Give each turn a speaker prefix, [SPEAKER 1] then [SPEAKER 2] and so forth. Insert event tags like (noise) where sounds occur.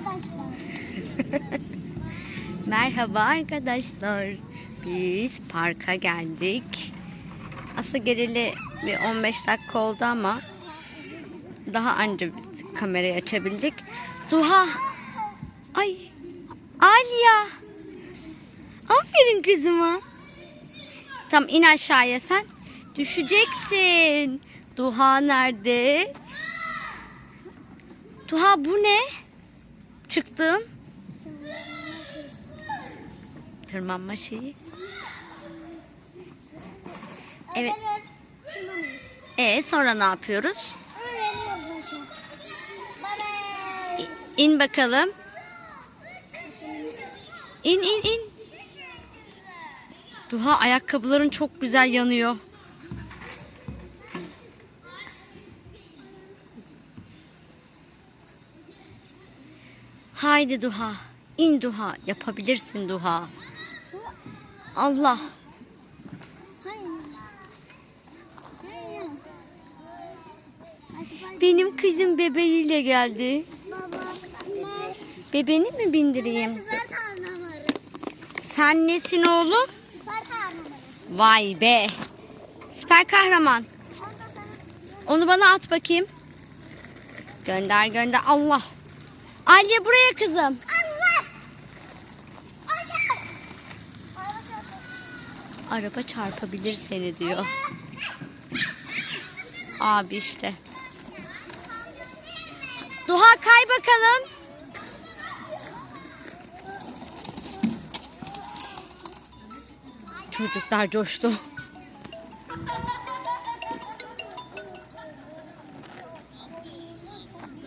[SPEAKER 1] (laughs) Merhaba arkadaşlar. Biz parka geldik. Aslında geleli bir 15 dakika oldu ama daha anca kamerayı açabildik. Duha. Ay. Aliya. Aferin kızıma. Tamam in aşağıya sen. Düşeceksin. Duha nerede? Duha bu ne? Çıktın. Tırmanma şeyi. Evet. E sonra ne yapıyoruz? İn bakalım. İn in in. Duha ayakkabıların çok güzel yanıyor. Haydi Duha. İn Duha. Yapabilirsin Duha. Allah. Benim kızım bebeğiyle geldi. Bebeğini mi bindireyim? Sen nesin oğlum? Vay be. Süper kahraman. Onu bana at bakayım. Gönder gönder. Allah. Aliye buraya kızım.
[SPEAKER 2] Allah! Allah!
[SPEAKER 1] Araba çarpabilir seni diyor. Abi işte. Duha kay bakalım. Çocuklar coştu.